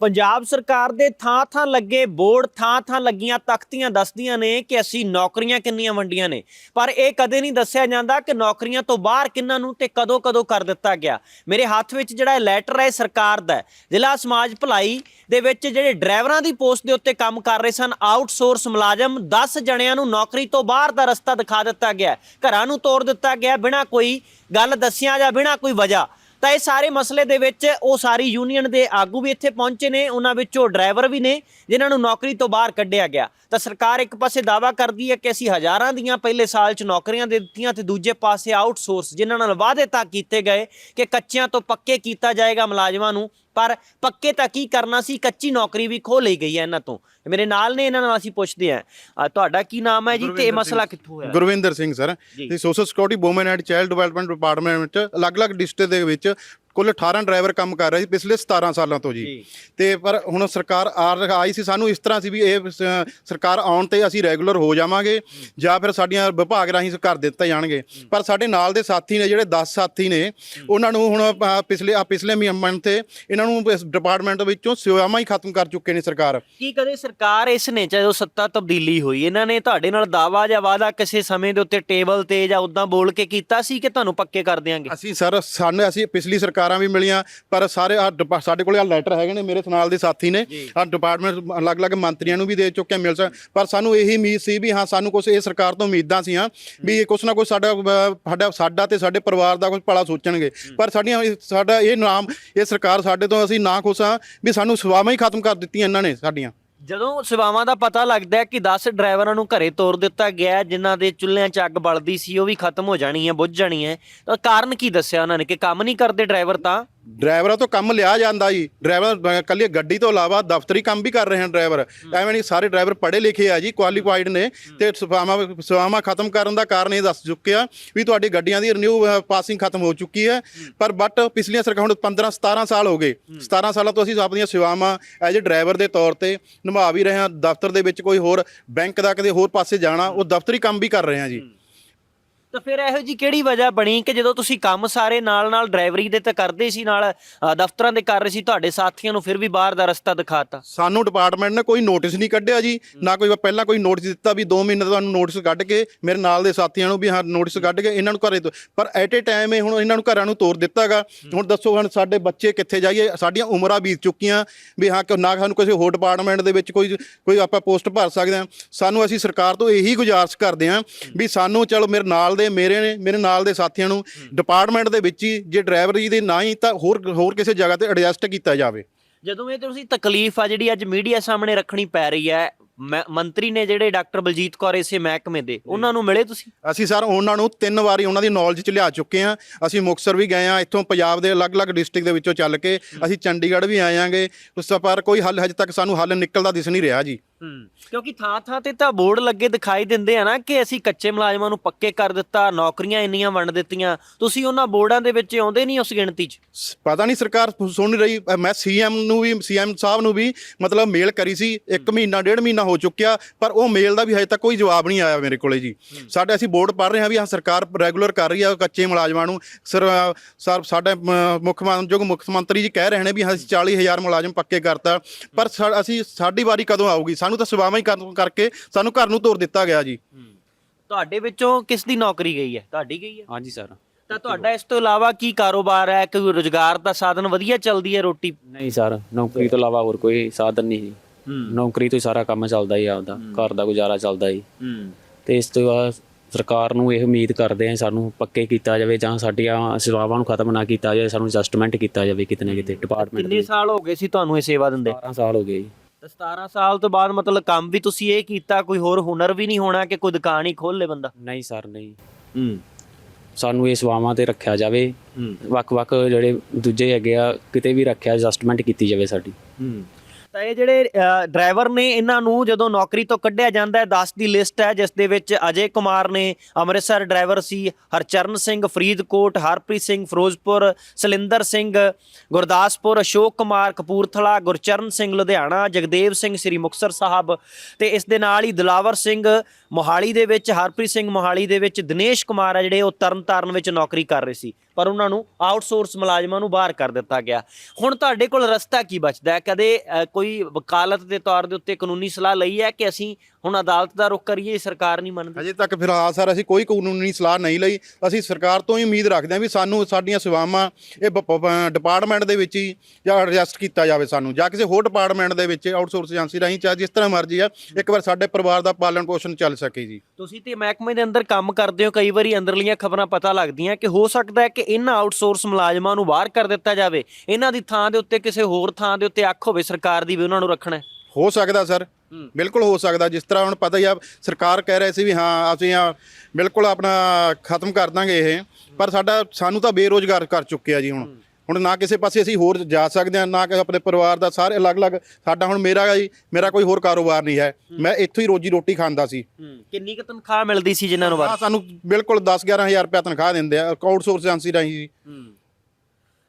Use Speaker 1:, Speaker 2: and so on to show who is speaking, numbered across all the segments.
Speaker 1: ਪੰਜਾਬ ਸਰਕਾਰ ਦੇ ਥਾਂ-ਥਾਂ ਲੱਗੇ ਬੋਰਡ ਥਾਂ-ਥਾਂ ਲੱਗੀਆਂ ਤਖਤੀਆਂ ਦੱਸਦੀਆਂ ਨੇ ਕਿ ਅਸੀਂ ਨੌਕਰੀਆਂ ਕਿੰਨੀਆਂ ਵੰਡੀਆਂ ਨੇ। ਪਰ ਇਹ ਕਦੇ ਨਹੀਂ ਦੱਸਿਆ ਜਾਂਦਾ ਕਿ ਨੌਕਰੀਆਂ ਤੋਂ ਬਾਹਰ ਕਿੰਨਾਂ ਨੂੰ ਤੇ ਕਦੋਂ-ਕਦੋਂ ਕਰ ਦਿੱਤਾ ਗਿਆ। ਮੇਰੇ ਹੱਥ ਵਿੱਚ ਜਿਹੜਾ ਲੈਟਰ ਹੈ ਸਰਕਾਰ ਦਾ ਜ਼ਿਲ੍ਹਾ ਸਮਾਜ ਭਲਾਈ ਦੇ ਵਿੱਚ ਜਿਹੜੇ ਡਰਾਈਵਰਾਂ ਦੀ ਪੋਸਟ ਦੇ ਉੱਤੇ ਕੰਮ ਕਰ ਰਹੇ ਸਨ, ਆਊਟਸੋਰਸ ਮੁਲਾਜ਼ਮ 10 ਜਣਿਆਂ ਨੂੰ ਨੌਕਰੀ ਤੋਂ ਬਾਹਰ ਦਾ ਰਸਤਾ ਦਿਖਾ ਦਿੱਤਾ ਗਿਆ। ਘਰਾਂ ਨੂੰ ਤੋੜ ਦਿੱਤਾ ਗਿਆ ਬਿਨਾਂ ਕੋਈ ਗੱਲ ਦੱਸਿਆ ਜਾਂ ਬਿਨਾਂ ਕੋਈ ਵਜ੍ਹਾ। ਤਾਂ ਇਹ ਸਾਰੇ ਮਸਲੇ ਦੇ ਵਿੱਚ ਉਹ ਸਾਰੀ ਯੂਨੀਅਨ ਦੇ ਆਗੂ ਵੀ ਇੱਥੇ ਪਹੁੰਚੇ ਨੇ, ਉਹਨਾਂ ਵਿੱਚੋਂ ਡਰਾਈਵਰ ਵੀ ਨੇ, ਜਿਨ੍ਹਾਂ ਨੂੰ ਨੌਕਰੀ ਤੋਂ ਬਾਹਰ ਕੱਢਿਆ ਗਿਆ। ਤਾਂ ਸਰਕਾਰ ਇੱਕ ਪਾਸੇ ਦਾਵਾ ਕਰਦੀ ਹੈ ਕਿ ਅਸੀਂ ਹਜ਼ਾਰਾਂ ਦੀਆਂ ਪਹਿਲੇ ਸਾਲ 'ਚ ਨੌਕਰੀਆਂ ਦੇ ਦਿੱਤੀਆਂ ਤੇ ਦੂਜੇ ਪਾਸੇ ਆਊਟਸੋਰਸ ਜਿਨ੍ਹਾਂ ਨਾਲ ਵਾਅਦੇ ਤਾਂ ਕੀਤੇ ਗਏ ਕਿ ਕੱਚਿਆਂ ਤੋਂ ਪੱਕੇ ਕੀਤਾ ਜਾਏਗਾ ਮੁਲਾਜ਼ਮਾਂ ਨੂੰ ਪਰ ਪੱਕੇ ਤਾਂ ਕੀ ਕਰਨਾ ਸੀ ਕੱਚੀ ਨੌਕਰੀ ਵੀ ਖੋ ਲਈ ਗਈ ਹੈ ਇਹਨਾਂ ਤੋਂ ਮੇਰੇ ਨਾਲ ਨੇ ਇਹਨਾਂ ਨਾਲ ਅਸੀਂ ਪੁੱਛਦੇ ਹਾਂ ਤੁਹਾਡਾ ਕੀ ਨਾਮ ਹੈ ਜੀ ਤੇ ਇਹ ਮਸਲਾ। ਕਿੱਥੋਂ ਹੋਇਆ
Speaker 2: ਗੁਰਵਿੰਦਰ ਸਿੰਘ ਸਰ। ਤੇ social security woman and child development department ਵਿੱਚ ਅਲੱਗ-ਅਲੱਗ ਡਿਸਟ੍ਰਿਕਟ ਦੇ ਵਿੱਚ ਕੁੱਲ 18 ਡਰਾਈਵਰ ਕੰਮ ਕਰ ਰਹੇ ਸੀ ਪਿਛਲੇ 17 ਸਾਲਾਂ ਤੋਂ ਜੀ। ਤੇ ਪਰ ਹੁਣ ਸਰਕਾਰ ਆ ਆਈ ਸੀ ਸਾਨੂੰ ਇਸ ਤਰ੍ਹਾਂ ਸੀ ਵੀ ਇਹ ਸ- ਸਰਕਾਰ ਆਉਣ ਤੇ ਅਸੀਂ ਰੈਗੂਲਰ ਹੋ ਜਾਵਾਂਗੇ ਜਾਂ ਫਿਰ ਸਾਡੀਆਂ ਵਿਭਾਗ ਰਾਹੀਂ ਕਰ ਦਿੱਤੇ ਜਾਣਗੇ। ਪਰ ਸਾਡੇ ਨਾਲ ਦੇ ਸਾਥੀ ਨੇ ਜਿਹੜੇ 10 ਸਾਥੀ ਨੇ ਉਹਨਾਂ ਨੂੰ ਹੁਣ ਪਿਛਲੇ ਆ ਪਿਛਲੇ ਮੰਥ ਤੇ ਇਹਨਾਂ ਨੂੰ ਇਸ ਡਿਪਾਰਟਮੈਂਟ ਵਿੱਚੋਂ ਸੇਵਾਵਾਂ ਹੀ ਖਤਮ ਕਰ ਚੁੱਕੇ ਨੇ ਸਰਕਾਰ।
Speaker 1: ਕੀ ਕਦੇ ਸਰਕਾਰ ਇਸ ਨੇ ਜਦੋਂ ਸੱਤਾ ਤਬਦੀਲੀ ਹੋਈ ਇਹਨਾਂ ਨੇ ਤੁਹਾਡੇ ਨਾਲ ਦਾਵਾ ਜਾਂ ਵਾਅਦਾ ਕਿਸੇ ਸਮੇਂ ਦੇ ਉੱਤੇ ਟੇਬਲ ਤੇ ਜਾਂ ਉਦਾਂ ਬੋਲ ਕੇ ਕੀਤਾ ਸੀ ਕਿ ਤੁਹਾਨੂੰ ਪੱਕੇ ਕਰ ਦਿਆਂਗੇ?
Speaker 2: ਅਸੀਂ ਸਰ ਸਾਨੂੰ ਅਸੀਂ ਪਿਛਲੀ ਸਰਕਾਰਾਂ ਵੀ ਮਿਲੀਆਂ ਪਰ ਸਾਰੇ ਆਹ ਡਿਪਾ- ਸਾਡੇ ਕੋਲੇ ਆ ਲੈਟਰ ਹੈਗੇ ਨੇ ਮੇਰੇ ਨਾਲ ਦੇ ਸਾਥੀ ਨੇ। ਆ ਡਿਪਾਰਟਮੈਂਟ ਅਲੱਗ-ਅਲੱਗ ਮੰਤਰੀਆਂ ਨੂੰ ਵੀ ਦੇ ਚੁੱਕੇ ਮਿਲ ਸਕ ਪਰ ਸਾਨੂੰ ਇਹੀ ਉਮੀਦ ਸੀ ਵੀ ਹਾਂ ਸਾਨੂੰ ਕੁਝ ਇਹ ਸਰਕਾਰ ਤੋਂ ਉਮੀਦਾਂ ਸੀਆਂ ਵੀ ਕੁਛ ਨਾ ਕੁਛ ਸਾਡਾ ਅਹ, ਸਾਡਾ ਸਾਡਾ ਤੇ ਸਾਡੇ ਪਰਿਵਾਰ ਦਾ ਕੁਝ ਭਲਾ ਸੋਚਣਗੇ। ਪਰ ਸਾਡੀਆਂ ਇਹ- ਸਾਡਾ ਇਹ ਨਾਮ ਇਹ ਸਰਕਾਰ ਸਾਡੇ ਤੋਂ ਅਸੀਂ ਨਾ ਖੁਸ਼ ਹਾਂ ਵੀ ਸਾਨੂੰ ਸੇਵਾਵਾਂ ਹੀ ਖਤਮ ਕਰ ਦਿੱਤੀਆਂ ਇਹਨਾਂ ਨੇ ਸਾਡੀਆਂ।
Speaker 1: ਜਦੋਂ ਸੇਵਾਵਾਂ ਦਾ ਪਤਾ ਲੱਗਦਾ ਹੈ ਕਿ 10 ਡਰਾਈਵਰਾਂ ਨੂੰ ਘਰੇ ਤੋਰ ਦਿੱਤਾ ਗਿਆ ਹੈ, ਜਿਨ੍ਹਾਂ ਦੇ ਚੁੱਲ੍ਹਿਆਂ 'ਚ ਅੱਗ ਬਲਦੀ ਸੀ ਉਹ ਵੀ ਖਤਮ ਹੋ ਜਾਣੀ ਹੈ ਬੁੱਝ ਜਾਣੀ ਹੈ ਤਾਂ ਕਾਰਨ ਕੀ ਦੱਸਿਆ ਉਹਨਾਂ ਨੇ? ਕਿ ਕੰਮ ਨਹੀਂ ਕਰਦੇ ਡਰਾਈਵਰ ਤਾਂ?
Speaker 2: ਡਰਾਈਵਰਾਂ ਤੋਂ ਕੰਮ ਲਿਆ ਜਾਂਦਾ ਜੀ। ਡਰਾਈਵਰ ਕੱਲੀ ਗੱਡੀ ਤੋਂ ਇਲਾਵਾ ਦਫ਼ਤਰੀ ਕੰਮ ਵੀ ਕਰ ਰਹੇ ਹਨ ਡਰਾਈਵਰ। ਐਵੇਂ ਨਹੀਂ ਸਾਰੇ ਡਰਾਈਵਰ ਪੜ੍ਹੇ ਲਿਖੇ ਆ ਜੀ ਕੁਆਲੀਫਾਈਡ ਨੇ ਤੇ ਸੇਵਾਵਾਂ ਸੇਵਾਵਾਂ ਖਤਮ ਕਰਨ ਦਾ ਕਾਰਨ ਇਹ ਦੱਸ ਚੁੱਕਿਆ ਵੀ ਤੁਹਾਡੀ ਗੱਡੀਆਂ ਦੀ ਰਿਨਿਊ ਪਾਸਿੰਗ ਖਤਮ ਹੋ ਚੁੱਕੀ ਹੈ। ਪਰ ਬਟ ਪਿਛਲੀਆਂ ਸਰਕਾਰ ਹੁਣ 15 17 ਸਾਲ ਹੋ ਗਏ। 17 ਸਾਲਾਂ ਤੋਂ ਅਸੀਂ ਆਪਣੀਆਂ ਸੇਵਾਵਾਂ ਐਜ ਏ ਡਰਾਈਵਰ ਦੇ ਤੌਰ ਤੇ ਨਿਭਾ ਵੀ ਰਹੇ ਹਾਂ। ਦਫ਼ਤਰ ਦੇ ਵਿੱਚ ਕੋਈ ਹੋਰ ਬੈਂਕ ਦਾ ਕਿਤੇ ਹੋਰ ਪਾਸੇ ਜਾਣਾ ਉਹ ਦਫ਼ਤਰੀ ਕੰਮ ਵੀ ਕਰ ਰਹੇ ਹਾਂ ਜੀ।
Speaker 1: ਤਾਂ ਫਿਰ ਇਹੋ ਜੀ ਕਿਹੜੀ ਵਜ੍ਹਾ ਬਣੀ ਕਿ ਜਦੋਂ ਤੁਸੀਂ ਕੰਮ ਸਾਰੇ ਨਾਲ-ਨਾਲ ਡਰਾਈਵਰੀ ਦੇ ਤਾਂ ਕਰਦੇ ਸੀ ਨਾਲ ਅ, ਦਫ਼ਤਰਾਂ ਦੇ ਕਰ ਰਹੇ ਸੀ ਤੁਹਾਡੇ ਸਾਥੀਆਂ ਨੂੰ ਫਿਰ ਵੀ ਬਾਹਰ ਦਾ ਰਸਤਾ ਦਿਖਾਤਾ?
Speaker 2: ਸਾਨੂੰ ਡਿਪਾਰਟਮੈਂਟ ਨੇ ਕੋਈ ਨੋਟਿਸ ਨਹੀਂ ਕੱਢਿਆ ਜੀ ਨਾ ਕੋਈ ਪਹਿਲਾਂ ਕੋਈ ਨੋਟਿਸ ਦਿੱਤਾ ਵੀ 2 ਮਹੀਨੇ ਤੁਹਾਨੂੰ ਨੋਟਿਸ ਕੱਢ ਕੇ ਮੇਰੇ ਨਾਲ ਦੇ ਸਾਥੀਆਂ ਨੂੰ ਵੀ ਹਾਂ ਨੋਟਿਸ ਕੱਢ ਕੇ ਇਹਨਾਂ ਨੂੰ ਘਰੇ ਤੋਂ ਪਰ ਐਟ ਏ ਟਾਈਮ ਇਹ ਹੁਣ ਇਹਨਾਂ ਨੂੰ ਘਰਾਂ ਨੂੰ ਤੋਰ ਦਿੱਤਾਗਾ। ਹੁਣ ਦੱਸੋ ਹੁਣ ਸਾਡੇ ਬੱਚੇ ਕਿੱਥੇ ਜਾਈਏ ਸਾਡੀਆਂ ਉਮਰਾਂ ਬੀਤ ਚੁੱਕੀਆਂ ਵੀ ਹਾਂ ਕਿ ਨਾ ਸਾਨੂੰ ਕਿਸੇ ਹੋਰ ਡਿਪਾਰਟਮੈਂਟ ਦੇ ਵਿੱਚ ਕੋਈ ਕੋਈ ਆਪਾਂ ਪੋਸਟ ਭਰ ਸਕਦੇ ਹਾਂ। ਸਾਨੂੰ ਅਸੀਂ ਸਰਕਾਰ ਤੋਂ ਇਹੀ ਗੁਜ਼ਾਰਿਸ਼ ਕਰਦੇ ਹਾਂ। ਵੀ ਸਾਨੂੰ ਚਲੋ ਮੇਰੇ ਨਾਲ ਦੇ ਮੇਰੇ ਨੇ ਮੇਰੇ ਨਾਲ ਦੇ ਸਾਥੀਆਂ ਨੂੰ ਡਿਪਾਰਟਮੈਂਟ ਦੇ ਵਿੱਚ ਹੀ ਜੇ ਡਰਾਈਵਰੀ ਦੇ ਨਾ ਹੀ ਤਾਂ ਹੋਰ ਹੋਰ ਕਿਸੇ ਜਗ੍ਹਾ ਤੇ ਐਡਜਸਟ ਕੀਤਾ ਜਾਵੇ।
Speaker 1: ਜਦੋਂ ਇਹ ਤੁਸੀਂ ਤਕਲੀਫ ਆ ਜਿਹੜੀ ਅੱਜ ਮੀਡੀਆ ਸਾਹਮਣੇ ਰੱਖਣੀ ਪੈ ਰਹੀ ਹੈ ਮੰਤਰੀ ਨੇ ਜਿਹੜੇ ਡਾਕਟਰ ਬਲਜੀਤ ਕੌਰ ਇਸੇ ਮਹਿਕਮੇ ਦੇ ਉਹਨਾਂ ਨੂੰ ਮਿਲੇ ਤੁਸੀਂ?
Speaker 2: ਅਸੀਂ ਸਰ ਉਹਨਾਂ ਨੂੰ ਤਿੰਨ ਵਾਰੀ ਉਹਨਾਂ ਦੀ ਨੌਲੇਜ ਚ ਲਿਆ ਚੁੱਕੇ ਹਾਂ। ਅਸੀਂ ਮੁਕਤਸਰ ਵੀ ਗਏ ਹਾਂ ਇੱਥੋਂ ਪੰਜਾਬ ਦੇ ਅਲੱਗ-ਅਲੱਗ ਡਿਸਟ੍ਰਿਕਟ ਦੇ ਵਿੱਚੋਂ ਚੱਲ ਕੇ ਅਸੀਂ ਚੰਡੀਗੜ੍ਹ ਵੀ ਆਏ ਆਂਗੇ ਉਸ ਤੋਂ ਪਰ ਕੋਈ ਹੱਲ ਹਜੇ ਤੱਕ ਸਾਨੂੰ ਹੱਲ ਨਿਕਲਦਾ ਦਿਸ ਨਹੀਂ ਰਿਹਾ ਜੀ।
Speaker 1: ਹੂੰ ਕਿਉਂਕਿ ਥਾਂ ਥਾਂ ਤੇ ਤਾਂ ਬੋਰਡ ਲੱਗੇ ਦਿਖਾਈ ਦਿੰਦੇ ਆ ਨਾ ਕਿ ਅਸੀਂ ਕੱਚੇ ਮੁਲਾਜ਼ਮਾਂ ਨੂੰ ਪੱਕੇ ਕਰ ਦਿੱਤਾ ਨੌਕਰੀਆਂ ਇੰਨੀਆਂ ਵੰਡ ਦਿੱਤੀਆਂ। ਤੁਸੀਂ ਉਹਨਾਂ ਬੋਰਡਾਂ ਦੇ ਵਿੱਚ ਆਉਂਦੇ ਨਹੀਂ ਉਸ ਗਿਣਤੀ 'ਚ?
Speaker 2: ਪਤਾ ਨਹੀਂ ਸਰਕਾਰ ਸੁਣ ਨਹੀਂ ਰਹੀ। ਮੈਂ ਸੀਐਮ ਨੂੰ ਵੀ ਸੀਐਮ ਸਾਹਿਬ ਨੂੰ ਵੀ ਮਤਲਬ ਮੇਲ ਕਰੀ ਸੀ। ਇੱਕ ਮਹੀਨਾ ਡੇਢ ਮਹੀਨਾ ਹੋ ਚੁੱਕਿਆ ਪਰ ਉਹ ਮੇਲ ਦਾ ਵੀ ਹਜੇ ਤੱਕ ਕੋਈ ਜਵਾਬ ਨਹੀਂ ਆਇਆ ਮੇਰੇ ਕੋਲੇ ਜੀ। ਸਾਡੇ ਅਸੀਂ ਬੋਰਡ ਪੜ੍ਹ ਰਹੇ ਹਾਂ ਵੀ ਹਾਂ ਸਰਕਾਰ ਰੈਗੂਲਰ ਕਰ ਰਹੀ ਆ ਕੱਚੇ ਮੁਲਾਜ਼ਮਾਂ ਨੂੰ। ਸਰ ਸਰ ਸਾਡੇ ਮੁੱਖ ਮੰਤਰੀ ਮੁੱਖ ਮੰਤਰੀ ਜੀ ਕਹਿ ਰਹੇ ਨੇ ਵੀ ਅਸੀਂ 40000 ਮੁਲਾਜ਼ਮ ਪੱਕੇ ਕਰਤਾ। ਪਰ ਅਸੀਂ ਸਾਡੀ ਵਾਰੀ ਕਦੋਂ ਆਊਗੀ? ਸਾਨੂੰ ਤਾਂ ਸੇਵਾਵਾਂ ਹੀ ਕਰ- ਕਰਕੇ ਸਾਨੂੰ ਘਰ ਨੂੰ ਤੋਰ ਦਿੱਤਾ ਗਿਆ ਜੀ।
Speaker 1: ਤੁਹਾਡੇ ਵਿੱਚੋਂ ਕਿਸ ਦੀ ਨੌਕਰੀ ਗਈ ਹੈ? ਤੁਹਾਡੀ ਗਈ ਹੈ?
Speaker 3: ਹਾਂਜੀ ਸਰ।
Speaker 1: ਤਾਂ ਤੁਹਾਡਾ ਇਸ ਤੋਂ ਇਲਾਵਾ ਕੀ ਕਾਰੋਬਾਰ ਹੈ? ਕੋਈ ਰੋਜ਼ਗਾਰ ਦਾ ਸਾਧਨ ਵਧੀਆ ਚੱਲਦੀ ਹੈ ਰੋਟੀ?
Speaker 3: ਨਹੀਂ ਸਰ। ਨੌਕਰੀ ਤੋਂ ਇਲਾਵਾ ਹੋਰ ਕੋਈ ਸਾਧਨ ਨਹੀਂ ਜੀ। ਨੌਕਰੀ ਤੋਂ ਹੀ ਸਾਰਾ ਕੰਮ ਚੱਲਦਾ ਹੀ ਆਪਦਾ। ਘਰ ਦਾ ਗੁਜ਼ਾਰਾ ਚੱਲਦਾ ਹੀ।
Speaker 1: ਹੂੰ।
Speaker 3: ਤੇ ਇਸ ਤੋਂ ਬਾਅਦ ਸਰਕਾਰ ਨੂੰ ਇਹ ਉਮੀਦ ਕਰਦੇ ਆ ਸਾਨੂੰ ਪੱਕੇ ਕੀਤਾ ਜਾਵੇ ਜਾਂ ਸਾਡੀਆਂ ਸੇਵਾਵਾਂ ਨੂੰ ਖਤਮ ਨਾ ਕੀਤਾ ਜਾਵੇ ਸਾਨੂੰ ਐਡਜਸਟਮੈਂਟ ਕੀਤਾ ਜਾਵੇ ਕਿਤੇ ਨਾ ਕਿਤੇ ਡਿਪਾਰਟਮੈਂਟ
Speaker 1: ਕਿੰਨੇ ਸਾਲ ਹੋ ਗਏ ਸੀ ਤੁਹਾਨੂੰ ਇਹ ਸੇਵਾ ਦਿੰਦੇ?
Speaker 3: 12 ਸਾਲ ਹੋ ਗਏ ਜੀ।
Speaker 1: ਤਾਂ 17 ਸਾਲ ਤੋਂ ਬਾਅਦ ਮਤਲਬ ਕੰਮ ਵੀ ਤੁਸੀਂ ਇਹ ਕੀਤਾ ਕੋਈ ਹੋਰ ਹੁਨਰ ਵੀ ਨਹੀਂ ਹੋਣਾ ਕਿ ਕੋਈ ਦੁਕਾਨ ਹੀ ਖੋਲ ਲੇ ਬੰਦਾ?
Speaker 3: ਨਹੀਂ ਸਰ ਨਹੀਂ।
Speaker 1: ਹੂੰ।
Speaker 3: ਸਾਨੂੰ ਇਹ ਸੇਵਾਵਾਂ ਤੇ ਰੱਖਿਆ ਜਾਵੇ।
Speaker 1: ਹੂੰ।
Speaker 3: ਵੱਖ-ਵੱਖ ਜਿਹੜੇ ਦੂਜੇ ਹੈਗੇ ਆ ਕਿਤੇ ਵੀ ਰੱਖਿਆ ਐਡਜਸਟਮੈਂਟ ਕੀਤੀ ਜਾਵੇ ਸਾਡੀ।
Speaker 1: ਹੂੰ। ਤਾਂ ਇਹ ਜਿਹੜੇ ਡਰਾਈਵਰ ਨੇ ਇਹਨਾਂ ਨੂੰ ਜਦੋਂ ਨੌਕਰੀ ਤੋਂ ਕੱਢਿਆ ਜਾਂਦਾ ਹੈ 10 ਦੀ ਲਿਸਟ ਹੈ, ਜਿਸ ਦੇ ਵਿੱਚ ਅਜੇ ਕੁਮਾਰ ਨੇ ਅੰਮ੍ਰਿਤਸਰ ਡਰਾਈਵਰ ਸੀ, ਹਰਚਰਨ ਸਿੰਘ, ਫਰੀਦਕੋਟ, ਹਰਪ੍ਰੀਤ ਸਿੰਘ, ਫਿਰੋਜ਼ਪੁਰ, ਸਲਿੰਦਰ ਸਿੰਘ, ਗੁਰਦਾਸਪੁਰ, ਅਸ਼ੋਕ ਕੁਮਾਰ, ਕਪੂਰਥਲਾ, ਗੁਰਚਰਨ ਸਿੰਘ, ਲੁਧਿਆਣਾ, ਜਗਦੇਵ ਸਿੰਘ, ਸ੍ਰੀ ਮੁਕਤਸਰ ਸਾਹਿਬ ਤੇ ਇਸ ਦੇ ਨਾਲ ਹੀ ਦਿਲਾਵਰ ਸਿੰਘ ਮੋਹਾਲੀ ਦੇ ਵਿੱਚ, ਹਰਪ੍ਰੀਤ ਸਿੰਘ ਮੋਹਾਲੀ ਦੇ ਵਿੱਚ ਦਿਨੇਸ਼ ਕੁਮਾਰ ਆ ਜਿਹੜੇ ਉਹ ਤਰਨਤਾਰਨ ਵਿੱਚ ਨੌਕਰੀ ਕਰ ਰਹੇ ਸੀ। ਪਰ ਉਹਨਾਂ ਨੂੰ ਆਊਟਸੋਰਸ ਮੁਲਾਜ਼ਮਾਂ ਨੂੰ ਬਾਹਰ ਕਰ ਦਿੱਤਾ ਗਿਆ। ਹੁਣ ਤੁਹਾਡੇ ਕੋਲ ਰਸਤਾ ਕੀ ਬਚਦਾ ਹੈ? ਕਦੇ ਕੋਈ ਵਕਾਲਤ ਦੇ ਤੌਰ ਦੇ ਉੱਤੇ ਕਾਨੂੰਨੀ ਸਲਾਹ ਲਈ ਹੈ ਕਿ ਅਸੀਂ ਹੁਣ ਅਦਾਲਤ ਦਾ ਰੁਖ ਕਰੀਏ ਸਰਕਾਰ ਨਹੀਂ ਮੰਨਦੀ?
Speaker 2: ਅਜੇ ਤੱਕ ਫਿਲਹਾਲ ਸਰ ਅਸੀਂ ਕੋਈ ਕਾਨੂੰਨੀ ਸਲਾਹ ਨਹੀਂ ਲਈ। ਅਸੀਂ ਸਰਕਾਰ ਤੋਂ ਹੀ ਉਮੀਦ ਰੱਖਦੇ ਹਾਂ ਵੀ ਸਾਨੂੰ ਸਾਡੀਆਂ ਸੇਵਾਵਾਂ ਇਹ ਡਿਪਾਰਟਮੈਂਟ ਦੇ ਵਿੱਚ ਹੀ ਜਾਂ ਐਡਜਸਟ ਕੀਤਾ ਜਾਵੇ ਸਾਨੂੰ ਜਾਂ ਕਿਸੇ ਹੋਰ ਡਿਪਾਰਟਮੈਂਟ ਦੇ ਵਿੱਚ ਆਊਟਸੋਰਸ ਏਜੰਸੀ ਰਾਹੀਂ ਚਾਹੇ ਜਿਸ ਤਰ੍ਹਾਂ ਮਰਜ਼ੀ ਆ ਇੱਕ ਵਾਰ ਸਾਡੇ ਪਰਿਵਾਰ ਦਾ ਪਾਲਣ ਪੋਸ਼ਣ ਚੱਲ ਸਕੇ ਜੀ।
Speaker 1: ਤੁਸੀਂ ਤੇ ਮਹਿਕਮੇ ਦੇ ਅੰਦਰ ਕੰਮ ਕਰਦੇ ਹੋ ਕਈ ਵਾਰੀ ਅੰਦਰਲੀਆਂ ਖਬਰਾਂ ਪਤਾ ਲੱਗਦੀਆਂ ਕਿ ਹੋ ਸਕਦਾ ਹੈ ਕਿ ਇਹਨਾਂ ਆਊਟਸੋਰਸ ਮੁਲਾਜ਼ਮਾਂ ਨੂੰ ਬਾਹਰ ਕਰ ਦਿੱਤਾ ਜਾਵੇ। ਇਹਨਾਂ ਦੀ ਥਾਂ ਦੇ ਉੱਤੇ ਕਿਸੇ ਹੋਰ ਥਾਂ ਦੇ ਉੱਤੇ ਅੱਖ ਹੋਵੇ ਸਰਕਾਰ ਦੀ ਵੀ ਉਹਨਾਂ ਨੂੰ ਰੱਖਣਾ ਹੈ।
Speaker 2: ਸਕਦਾ ਸਰ। ਬਿਲਕੁਲ ਹੋ ਸਕਦਾ। ਜਿਸ ਤਰ੍ਹਾਂ ਹੁਣ ਪਤਾ ਹੀ ਆ ਸਰਕਾਰ ਕਹਿ ਰਹੇ ਸੀ ਵੀ ਹਾਂ ਅਸੀਂ ਆ ਬਿਲਕੁਲ ਆਪਣਾ ਖਤਮ ਕਰ ਦਾਂਗੇ ਇਹ। ਪਰ ਸਾਡਾ ਸਾਨੂੰ ਤਾਂ ਬੇਰੋਜ਼ਗਾਰ ਕਰ ਚੁੱਕੇ ਆ ਜੀ ਹੁਣ। ਹੁਣ ਨਾ ਕਿਸੇ ਪਾਸੇ ਅਸੀਂ ਹੋਰ ਜਾ ਸਕਦੇ ਹਾਂ ਨਾ ਕਿ ਆਪਣੇ ਪਰਿਵਾਰ ਦਾ ਸਾਰੇ ਅਲੱਗ-ਅਲੱਗ ਸਾਡਾ ਹੁਣ ਮੇਰਾ ਜੀ ਮੇਰਾ ਕੋਈ ਹੋਰ ਕਾਰੋਬਾਰ ਨਹੀਂ ਹੈ। ਮੈਂ ਇੱਥੋਂ ਹੀ ਰੋਜੀ ਰੋਟੀ ਖਾਂਦਾ ਸੀ।
Speaker 1: ਕਿੰਨੀ ਕੁ ਤਨਖਾਹ ਮਿਲਦੀ ਸੀ ਜਿਨ੍ਹਾਂ ਨੂੰ
Speaker 2: ਆ ਸਾਨੂੰ ਬਿਲਕੁਲ 10-11000 ਰੁਪਏ ਤਨਖਾਹ ਦਿੰਦੇ ਆ ਆਊਟਸੋਰਸ ਏਜੰਸੀ ਰਾਹੀਂ ਜੀ।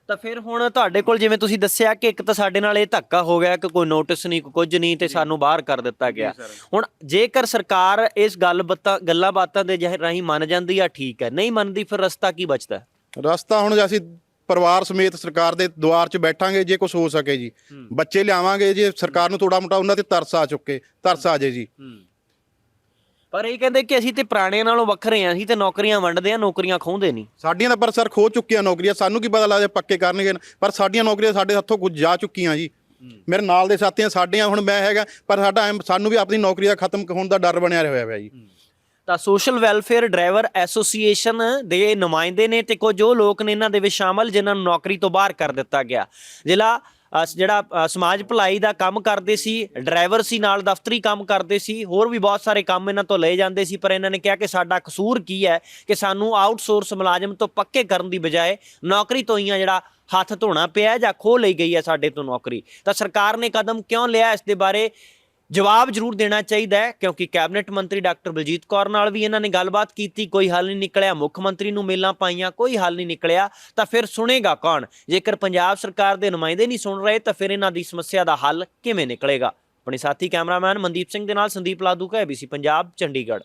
Speaker 1: ਤਾਂ ਫਿਰ ਹੁਣ ਤੁਹਾਡੇ ਕੋਲ ਜਿਵੇਂ ਤੁਸੀਂ ਦੱਸਿਆ ਕਿ ਇੱਕ ਤਾਂ ਸਾਡੇ ਨਾਲ ਇਹ ਧੱਕਾ ਹੋ ਗਿਆ ਕਿ ਕੋਈ ਨੋਟਿਸ ਨਹੀਂ ਕੁਝ ਨਹੀਂ ਤੇ ਸਾਨੂੰ ਬਾਹਰ ਕਰ ਦਿੱਤਾ ਗਿਆ। ਹੁਣ ਜੇਕਰ ਸਰਕਾਰ ਇਸ ਗੱਲ ਬੱਤਾਂ ਗੱਲਾਂ ਬਾਤਾਂ ਦੇ ਰਾਹੀਂ ਮੰਨ ਜਾਂਦੀ ਆ ਠੀਕ ਹੈ। ਨਹੀਂ ਮੰਨਦੀ ਫਿਰ ਰਸਤਾ ਕੀ ਬਚਦਾ?
Speaker 2: ਰਸਤਾ ਹੁਣ ਜੇ ਅਸੀਂ ਪਰਿਵਾਰ ਸਮੇਤ ਸਰਕਾਰ ਦੇ ਦੁਆਰ 'ਚ ਬੈਠਾਂਗੇ ਜੇ ਕੁਝ ਹੋ ਸਕੇ ਜੀ। ਬੱਚੇ ਲਿਆਵਾਂਗੇ ਜੇ ਸਰਕਾਰ ਨੂੰ ਥੋੜਾ ਮੋਟਾ ਉਹਨਾਂ ਤੇ ਤਰਸ ਆ ਚੁੱਕੇ ਤਰਸ ਆ ਜੇ। ਜੀ
Speaker 1: ਪਰ ਇਹ ਕਹਿੰਦੇ ਕਿ ਅਸੀਂ ਤੇ ਪੁਰਾਣਿਆਂ ਨਾਲੋਂ ਵੱਖਰੇ ਆ ਅਸੀਂ ਤੇ ਨੌਕਰੀਆਂ ਵੰਡਦੇ ਆ ਨੌਕਰੀਆਂ ਖੋਹਦੇ ਨਹੀਂ।
Speaker 2: ਸਾਡੀਆਂ ਤਾਂ ਪਰ ਸਰ ਖੋ ਚੁੱਕੀਆਂ ਨੌਕਰੀਆਂ ਸਾਨੂੰ ਕੀ ਪਤਾ ਲੱਗਦਾ ਪੱਕੇ ਕਰਨਗੇ ਪਰ ਸਾਡੀਆਂ ਨੌਕਰੀਆਂ ਸਾਡੇ ਹੱਥੋਂ ਕੁਝ ਜਾ ਚੁੱਕੀਆਂ ਜੀ। ਮੇਰੇ ਨਾਲ ਦੇ ਸਾਥੀਆਂ ਸਾਡੀਆਂ ਹੁਣ ਮੈਂ ਹੈਗਾ ਪਰ ਸਾਡਾ ਸਾਨੂੰ ਵੀ ਆਪਣੀ ਨੌਕਰੀ ਦਾ ਖਤਮ ਹੋਣ ਦਾ ਡਰ ਬਣਿਆ ਹੋਇਆ ਹੈ ਜੀ।
Speaker 1: ਤਾਂ ਸੋਸ਼ਲ ਵੈਲਫੇਅਰ ਡਰਾਈਵਰ ਐਸੋਸੀਏਸ਼ਨ ਦੇ ਨੁਮਾਇੰਦੇ ਨੇ ਤੇ ਕੁਝ ਉਹ ਲੋਕ ਨੇ ਇਹਨਾਂ ਦੇ ਵਿੱਚ ਸ਼ਾਮਲ ਜਿਨ੍ਹਾਂ ਨੂੰ ਨੌਕਰੀ ਤੋਂ ਬਾਹਰ ਕਰ ਦਿੱਤਾ ਗਿਆ। ਜ਼ਿਲ੍ਹਾ ਅ, ਜਿਹੜਾ ਸਮਾਜ ਭਲਾਈ ਦਾ ਕੰਮ ਕਰਦੇ ਸੀ ਡਰਾਈਵਰ ਸੀ ਨਾਲ ਦਫ਼ਤਰੀ ਕੰਮ ਕਰਦੇ ਸੀ ਹੋਰ ਵੀ ਬਹੁਤ ਸਾਰੇ ਕੰਮ ਇਹਨਾਂ ਤੋਂ ਲਏ ਜਾਂਦੇ ਸੀ ਪਰ ਇਹਨਾਂ ਨੇ ਕਿਹਾ ਕਿ ਸਾਡਾ ਕਸੂਰ ਕੀ ਹੈ ਕਿ ਸਾਨੂੰ ਆਊਟਸੋਰਸ ਮੁਲਾਜ਼ਮ ਤੋਂ ਪੱਕੇ ਕਰਨ ਦੀ ਬਜਾਏ ਨੌਕਰੀ ਤੋਂ ਹੀ ਆ ਜਿਹੜਾ ਹੱਥ ਧੋਣਾ ਪਿਆ ਜਾਂ ਖੋਹ ਲਈ ਗਈ ਹੈ ਸਾਡੇ ਤੋਂ ਨੌਕਰੀ। ਤਾਂ ਸਰਕਾਰ ਨੇ ਕਦਮ ਕਿਉਂ ਲਿਆ ਇਸ ਦੇ ਬਾਰੇ ਜਵਾਬ ਜ਼ਰੂਰ ਦੇਣਾ ਚਾਹੀਦਾ ਹੈ, ਕਿਉਂਕਿ ਕੈਬਨਿਟ ਮੰਤਰੀ ਡਾਕਟਰ ਬਲਜੀਤ ਕੌਰ ਨਾਲ ਵੀ ਇਹਨਾਂ ਨੇ ਗੱਲਬਾਤ ਕੀਤੀ, ਕੋਈ ਹੱਲ ਨਹੀਂ ਨਿਕਲਿਆ, ਮੁੱਖ ਮੰਤਰੀ ਨੂੰ ਮੇਲਾਂ ਪਾਈਆਂ, ਕੋਈ ਹੱਲ ਨਹੀਂ ਨਿਕਲਿਆ, ਤਾਂ ਫਿਰ ਸੁਣੇਗਾ ਕੌਣ? ਜੇਕਰ ਪੰਜਾਬ ਸਰਕਾਰ ਦੇ ਨੁਮਾਇੰਦੇ ਨਹੀਂ ਸੁਣ ਰਹੇ, ਤਾਂ ਫਿਰ ਇਹਨਾਂ ਦੀ ਸਮੱਸਿਆ ਦਾ ਹੱਲ ਕਿਵੇਂ ਨਿਕਲੇਗਾ? ਆਪਣੇ ਸਾਥੀ ਕੈਮਰਾਮੈਨ ਮਨਦੀਪ ਸਿੰਘ ਦੇ ਨਾਲ ਸੰਦੀਪ ਲਾਦੂ ਕਾ ABC ਪੰਜਾਬ, ਚੰਡੀਗੜ੍ਹ।